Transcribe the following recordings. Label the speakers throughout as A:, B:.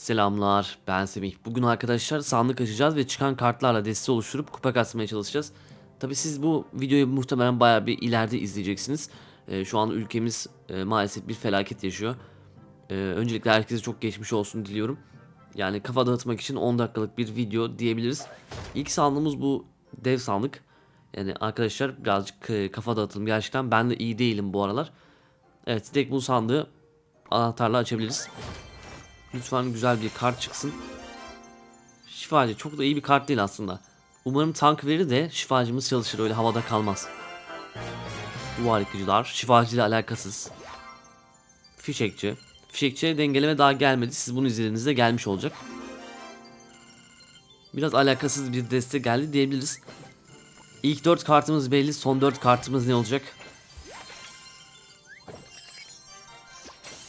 A: Selamlar, ben Semih. Bugün arkadaşlar sandık açacağız ve çıkan kartlarla deste oluşturup kupa kasmaya çalışacağız. Tabi siz bu videoyu muhtemelen bayağı bir ileride izleyeceksiniz. Ee, şu an ülkemiz e, maalesef bir felaket yaşıyor. Ee, öncelikle herkese çok geçmiş olsun diliyorum. Yani kafa dağıtmak için 10 dakikalık bir video diyebiliriz. İlk sandığımız bu dev sandık. Yani arkadaşlar birazcık e, kafa dağıtalım gerçekten. Ben de iyi değilim bu aralar. Evet direkt bu sandığı anahtarla açabiliriz. Lütfen güzel bir kart çıksın. Şifacı çok da iyi bir kart değil aslında. Umarım tank verir de şifacımız çalışır öyle havada kalmaz. Duvar yıkıcılar, şifacı ile alakasız. Fişekçi. Fişekçiye dengeleme daha gelmedi. Siz bunu izlediğinizde gelmiş olacak. Biraz alakasız bir deste geldi diyebiliriz. İlk 4 kartımız belli. Son 4 kartımız ne olacak?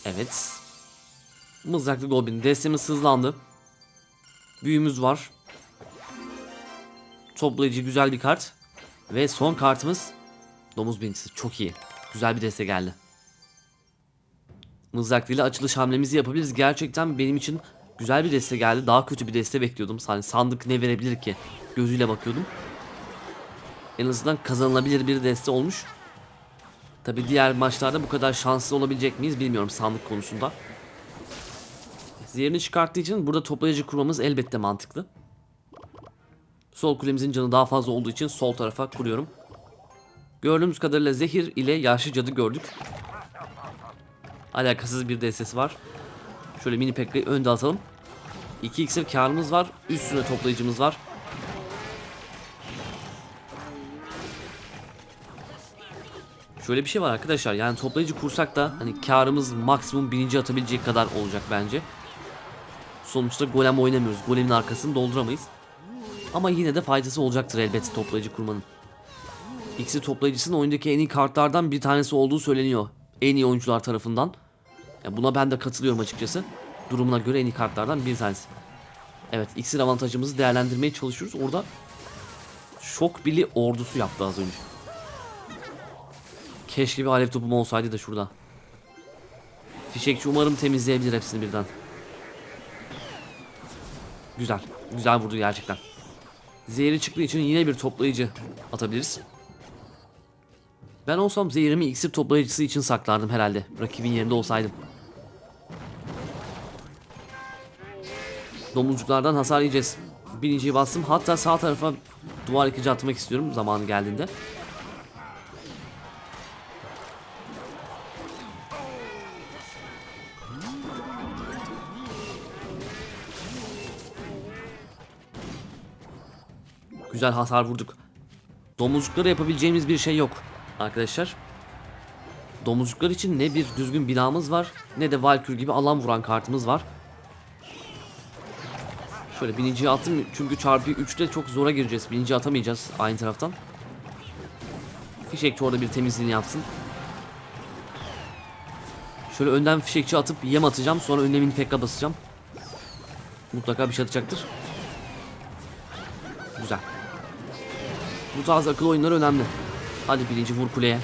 A: Evet. Mızraklı Goblin. Destemiz hızlandı. Büyümüz var. Toplayıcı güzel bir kart. Ve son kartımız Domuz Bintisi. Çok iyi. Güzel bir deste geldi. Mızraklı ile açılış hamlemizi yapabiliriz. Gerçekten benim için güzel bir deste geldi. Daha kötü bir deste bekliyordum. Hani sandık ne verebilir ki? Gözüyle bakıyordum. En azından kazanılabilir bir deste olmuş. Tabi diğer maçlarda bu kadar şanslı olabilecek miyiz bilmiyorum sandık konusunda. Zehirini çıkarttığı için burada toplayıcı kurmamız elbette mantıklı. Sol kulemizin canı daha fazla olduğu için sol tarafa kuruyorum. Gördüğümüz kadarıyla zehir ile yaşlı cadı gördük. Alakasız bir destesi var. Şöyle mini pekli önde atalım. 2 iksir karımız var. Üstüne toplayıcımız var. Şöyle bir şey var arkadaşlar yani toplayıcı kursak da hani karımız maksimum birinci atabilecek kadar olacak bence. Sonuçta golem oynamıyoruz. Golemin arkasını dolduramayız. Ama yine de faydası olacaktır elbette toplayıcı kurmanın. İkisi toplayıcısının oyundaki en iyi kartlardan bir tanesi olduğu söyleniyor. En iyi oyuncular tarafından. Ya buna ben de katılıyorum açıkçası. Durumuna göre en iyi kartlardan bir tanesi. Evet iksir avantajımızı değerlendirmeye çalışıyoruz. Orada şok bili ordusu yaptı az önce. Keşke bir alev topum olsaydı da şurada. Fişekçi umarım temizleyebilir hepsini birden. Güzel. Güzel vurdu gerçekten. Zehri çıktığı için yine bir toplayıcı atabiliriz. Ben olsam zehrimi iksir toplayıcısı için saklardım herhalde. Rakibin yerinde olsaydım. Domuzcuklardan hasar yiyeceğiz. Birinciyi bastım. Hatta sağ tarafa duvar yıkıcı atmak istiyorum zamanı geldiğinde. Güzel hasar vurduk. Domuzcuklara yapabileceğimiz bir şey yok arkadaşlar. Domuzcuklar için ne bir düzgün binamız var ne de Valkür gibi alan vuran kartımız var. Şöyle bininciyi attım çünkü çarpı 3'te çok zora gireceğiz. Binici atamayacağız aynı taraftan. Fişekçi orada bir temizliğini yapsın. Şöyle önden fişekçi atıp yem atacağım. Sonra önüne mini pekka basacağım. Mutlaka bir şey atacaktır. Güzel. Bu tarz akıl oyunları önemli. Hadi birinci vur kuleye.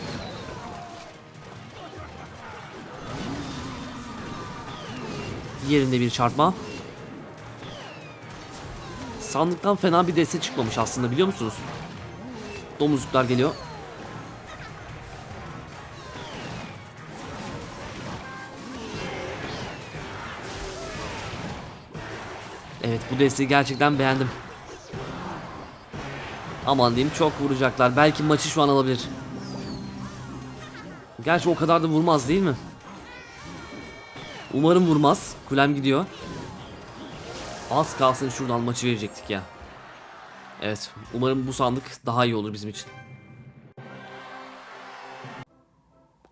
A: Yerinde bir çarpma. Sandıktan fena bir deste çıkmamış aslında biliyor musunuz? Domuzluklar geliyor. Evet bu desteği gerçekten beğendim. Aman diyeyim çok vuracaklar. Belki maçı şu an alabilir. Gerçi o kadar da vurmaz değil mi? Umarım vurmaz. Kulem gidiyor. Az kalsın şuradan maçı verecektik ya. Evet. Umarım bu sandık daha iyi olur bizim için.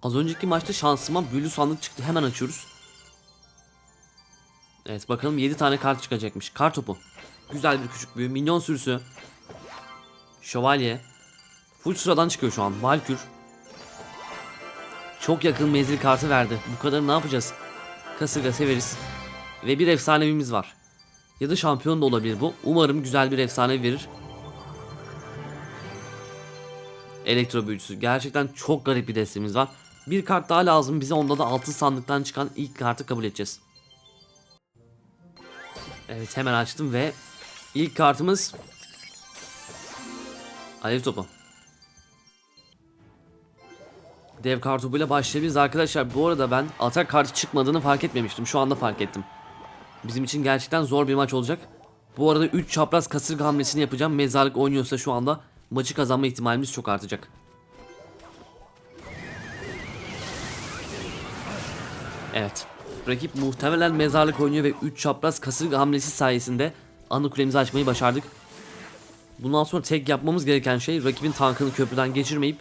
A: Az önceki maçta şansıma büyülü sandık çıktı. Hemen açıyoruz. Evet bakalım 7 tane kart çıkacakmış. Kar topu. Güzel bir küçük büyü. Minyon sürüsü. Şövalye. Full sıradan çıkıyor şu an. Valkür. Çok yakın menzil kartı verdi. Bu kadar ne yapacağız? Kasırga severiz. Ve bir efsanevimiz var. Ya da şampiyon da olabilir bu. Umarım güzel bir efsane verir. Elektro büyücüsü. Gerçekten çok garip bir destemiz var. Bir kart daha lazım. Bize onda da altın sandıktan çıkan ilk kartı kabul edeceğiz. Evet hemen açtım ve ilk kartımız Alev topu. Dev kartopuyla başlayabiliriz arkadaşlar. Bu arada ben atak kartı çıkmadığını fark etmemiştim. Şu anda fark ettim. Bizim için gerçekten zor bir maç olacak. Bu arada 3 çapraz kasırga hamlesini yapacağım. Mezarlık oynuyorsa şu anda maçı kazanma ihtimalimiz çok artacak. Evet. Rakip muhtemelen mezarlık oynuyor ve 3 çapraz kasırga hamlesi sayesinde ana kulemizi açmayı başardık. Bundan sonra tek yapmamız gereken şey rakibin tankını köprüden geçirmeyip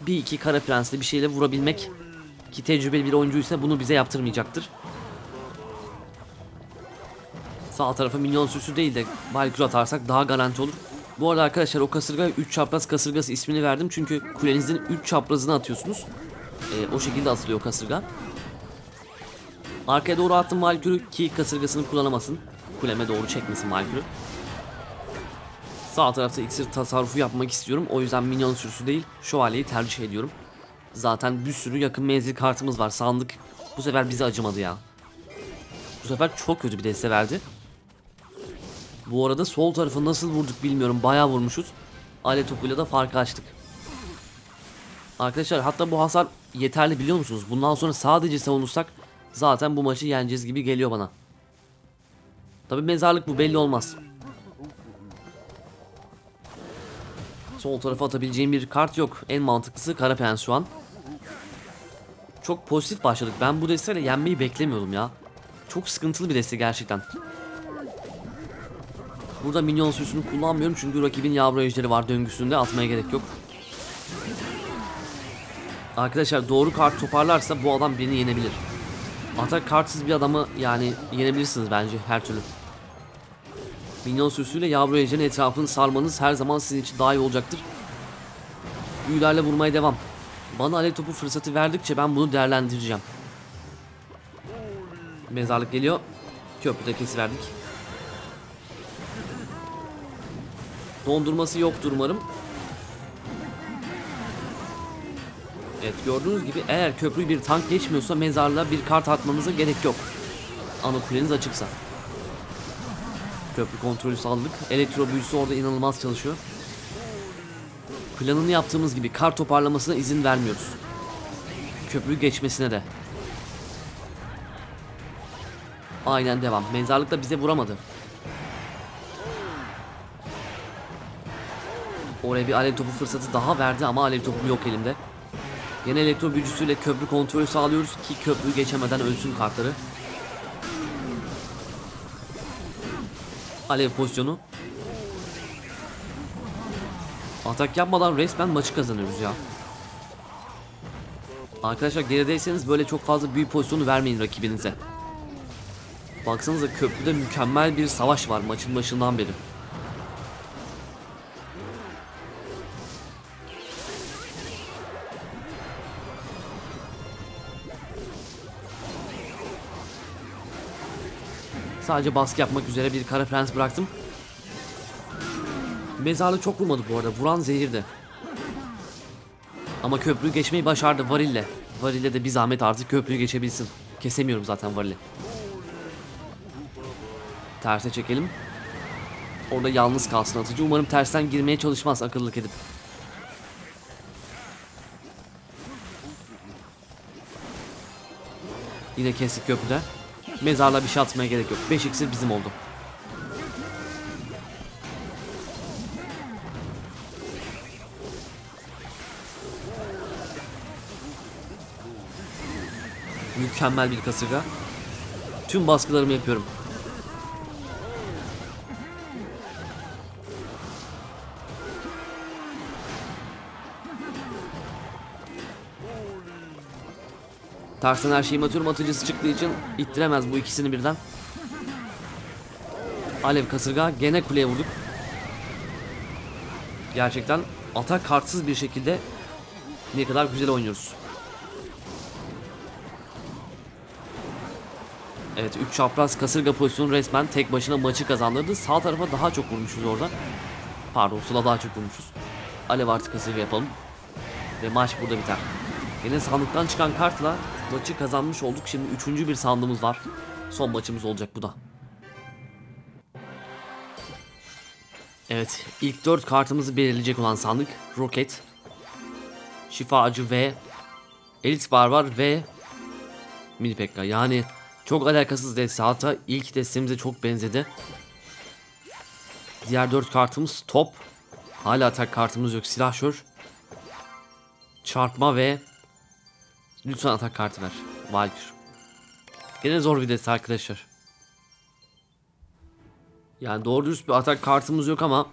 A: bir iki kara prensle bir şeyle vurabilmek. Ki tecrübeli bir oyuncuysa bunu bize yaptırmayacaktır. Sağ tarafa minyon sürüsü değil de Valkyrie atarsak daha garanti olur. Bu arada arkadaşlar o kasırgaya 3 çapraz kasırgası ismini verdim çünkü kulenizin 3 çaprazını atıyorsunuz. Ee, o şekilde atılıyor kasırga. Arkaya doğru attım Valkyrie ki kasırgasını kullanamasın. Kuleme doğru çekmesin Valkyrie. Sağ tarafta iksir tasarrufu yapmak istiyorum. O yüzden minyon sürüsü değil şövalyeyi tercih ediyorum. Zaten bir sürü yakın menzil kartımız var. Sandık bu sefer bize acımadı ya. Bu sefer çok kötü bir deste verdi. Bu arada sol tarafı nasıl vurduk bilmiyorum. Bayağı vurmuşuz. Ale topuyla da farkı açtık. Arkadaşlar hatta bu hasar yeterli biliyor musunuz? Bundan sonra sadece savunursak zaten bu maçı yeneceğiz gibi geliyor bana. Tabi mezarlık bu belli olmaz. Sol tarafa atabileceğim bir kart yok. En mantıklısı kara prens şu an. Çok pozitif başladık. Ben bu desteyle yenmeyi beklemiyordum ya. Çok sıkıntılı bir deste gerçekten. Burada minyon süsünü kullanmıyorum çünkü rakibin yavru ejderi var döngüsünde atmaya gerek yok. Arkadaşlar doğru kart toparlarsa bu adam beni yenebilir. Atak kartsız bir adamı yani yenebilirsiniz bence her türlü. Minyon sürüsüyle yavru ejderin etrafını sarmanız her zaman sizin için daha iyi olacaktır. Büyülerle vurmaya devam. Bana alev topu fırsatı verdikçe ben bunu değerlendireceğim. Mezarlık geliyor. Köprüde kesiverdik. Dondurması yoktur umarım. Evet gördüğünüz gibi eğer köprüyü bir tank geçmiyorsa mezarlığa bir kart atmanıza gerek yok. Ana kuleniz açıksa. Köprü kontrolü sağladık. Elektro büyüsü orada inanılmaz çalışıyor. Planını yaptığımız gibi kar toparlamasına izin vermiyoruz. Köprüyü geçmesine de. Aynen devam. Mezarlık da bize vuramadı. Oraya bir alev topu fırsatı daha verdi ama alev topum yok elimde. Yine elektro büyücüsüyle köprü kontrolü sağlıyoruz ki köprüyü geçemeden ölsün kartları. Alev pozisyonu. Atak yapmadan resmen maçı kazanıyoruz ya. Arkadaşlar gerideyseniz böyle çok fazla büyük pozisyonu vermeyin rakibinize. Baksanıza köprüde mükemmel bir savaş var maçın başından beri. Sadece baskı yapmak üzere bir kara prens bıraktım. Mezarlık çok vurmadı bu arada. Vuran zehirdi. Ama köprüyü geçmeyi başardı varille. Varille de bir zahmet artık köprüyü geçebilsin. Kesemiyorum zaten varili. Terse çekelim. Orada yalnız kalsın atıcı. Umarım tersten girmeye çalışmaz akıllılık edip. Yine kestik köprüde. Mezarla bir şey atmaya gerek yok. 5 iksir bizim oldu. Mükemmel bir kasırga. Tüm baskılarımı yapıyorum. Tersten her şeyi atıyorum atıcısı çıktığı için ittiremez bu ikisini birden. Alev kasırga gene kuleye vurduk. Gerçekten atak kartsız bir şekilde ne kadar güzel oynuyoruz. Evet 3 çapraz kasırga pozisyonu resmen tek başına maçı kazandırdı. Sağ tarafa daha çok vurmuşuz orada. Pardon sola daha çok vurmuşuz. Alev artı kasırga yapalım. Ve maç burada biter. Yine sandıktan çıkan kartla maçı kazanmış olduk. Şimdi üçüncü bir sandığımız var. Son maçımız olacak bu da. Evet, ilk 4 kartımızı belirleyecek olan sandık Roket, Şifacı ve Elit Barbar ve Mini Pekka. Yani çok alakasız deste. İlk destemize çok benzedi. Diğer 4 kartımız top. Hala atak kartımız yok. Silahşör. Çarpma ve lütfen atak kartı ver. Valkür. Gene zor bir deste arkadaşlar. Yani doğru dürüst bir atak kartımız yok ama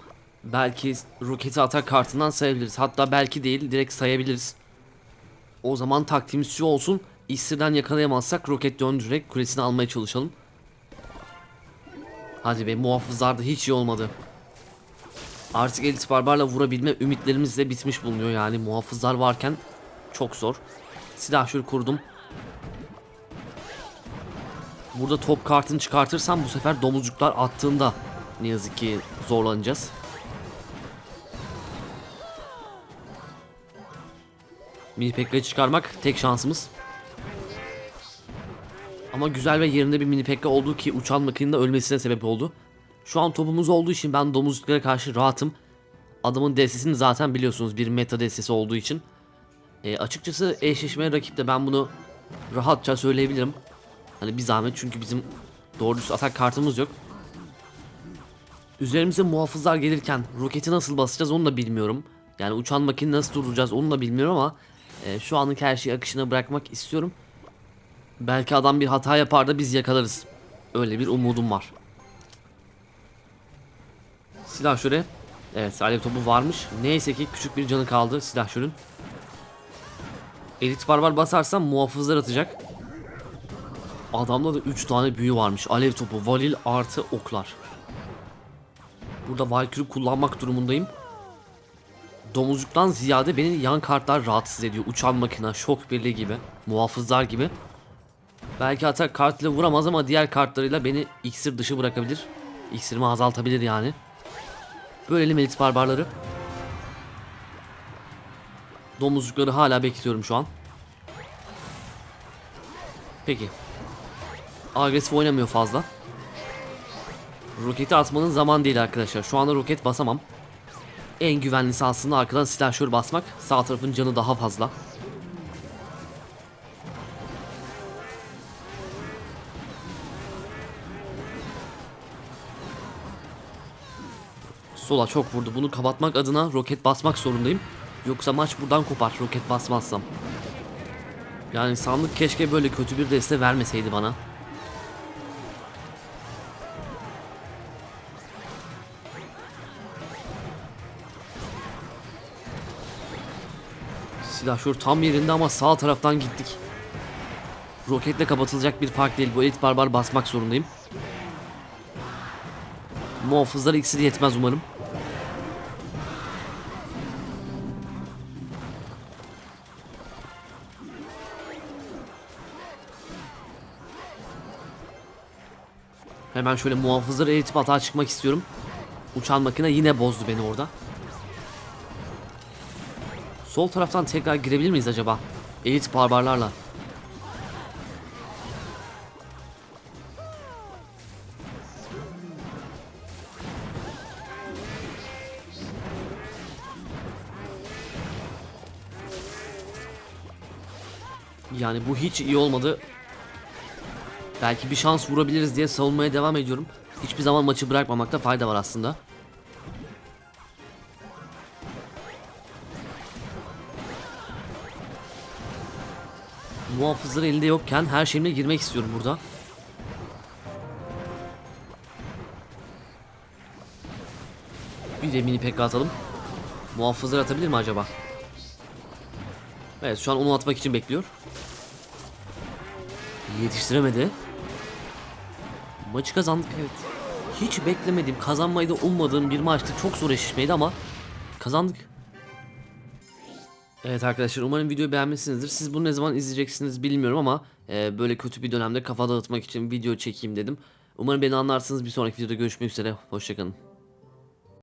A: belki roketi atak kartından sayabiliriz. Hatta belki değil direkt sayabiliriz. O zaman taktiğimiz şu olsun. İksirden yakalayamazsak roket döndürerek kulesini almaya çalışalım. Hadi be muhafızlarda hiç iyi olmadı. Artık elit barbarla vurabilme ümitlerimiz de bitmiş bulunuyor yani muhafızlar varken çok zor. Silahşör kurdum. Burada top kartını çıkartırsam bu sefer domuzcuklar attığında ne yazık ki zorlanacağız. Mini Pekka'yı çıkarmak tek şansımız. Ama güzel ve yerinde bir mini pekka oldu ki uçan makinenin de ölmesine sebep oldu. Şu an topumuz olduğu için ben domuzcuklara karşı rahatım. Adamın destesini zaten biliyorsunuz bir meta destesi olduğu için. E, açıkçası eşleşmeye rakipte ben bunu rahatça söyleyebilirim. Hani bir zahmet çünkü bizim doğru atak kartımız yok. Üzerimize muhafızlar gelirken roketi nasıl basacağız onu da bilmiyorum. Yani uçan makine nasıl durduracağız onu da bilmiyorum ama e, şu anlık her şeyi akışına bırakmak istiyorum. Belki adam bir hata yapar da biz yakalarız. Öyle bir umudum var. Silah şöyle. Evet alev topu varmış. Neyse ki küçük bir canı kaldı silah şörün. Elit barbar basarsam muhafızlar atacak. Adamda da 3 tane büyü varmış. Alev topu, valil artı oklar. Burada Valkyrie kullanmak durumundayım. Domuzcuktan ziyade beni yan kartlar rahatsız ediyor. Uçan makina, şok birliği gibi, muhafızlar gibi. Belki atak kartıyla vuramaz ama diğer kartlarıyla beni iksir dışı bırakabilir. İksirimi azaltabilir yani. Bölelim elit barbarları. Domuzcukları hala bekliyorum şu an. Peki. Agresif oynamıyor fazla. Roketi atmanın zaman değil arkadaşlar. Şu anda roket basamam. En güvenlisi aslında arkadan silahşör basmak. Sağ tarafın canı daha fazla. Sola çok vurdu. Bunu kapatmak adına roket basmak zorundayım. Yoksa maç buradan kopar roket basmazsam. Yani sandık keşke böyle kötü bir deste vermeseydi bana. Silahşör tam yerinde ama sağ taraftan gittik. Roketle kapatılacak bir fark değil. Bu elit barbar basmak zorundayım. Muhafızlara iksir yetmez umarım. Hemen şöyle muhafızları eritip atağa çıkmak istiyorum. Uçan makine yine bozdu beni orada. Sol taraftan tekrar girebilir miyiz acaba? Elit barbarlarla. Yani bu hiç iyi olmadı. Belki bir şans vurabiliriz diye savunmaya devam ediyorum. Hiçbir zaman maçı bırakmamakta fayda var aslında. Muhafızlar elinde yokken her şeyimle girmek istiyorum burada. Bir de mini pekka atalım. Muhafızlar atabilir mi acaba? Evet şu an onu atmak için bekliyor. Yetiştiremedi. Maçı kazandık evet. Hiç beklemediğim, kazanmayı da ummadığım bir maçtı. Çok zor eşleşmeydi ama kazandık. Evet arkadaşlar umarım videoyu beğenmişsinizdir. Siz bunu ne zaman izleyeceksiniz bilmiyorum ama e, böyle kötü bir dönemde kafa dağıtmak için video çekeyim dedim. Umarım beni anlarsınız. Bir sonraki videoda görüşmek üzere. Hoşçakalın.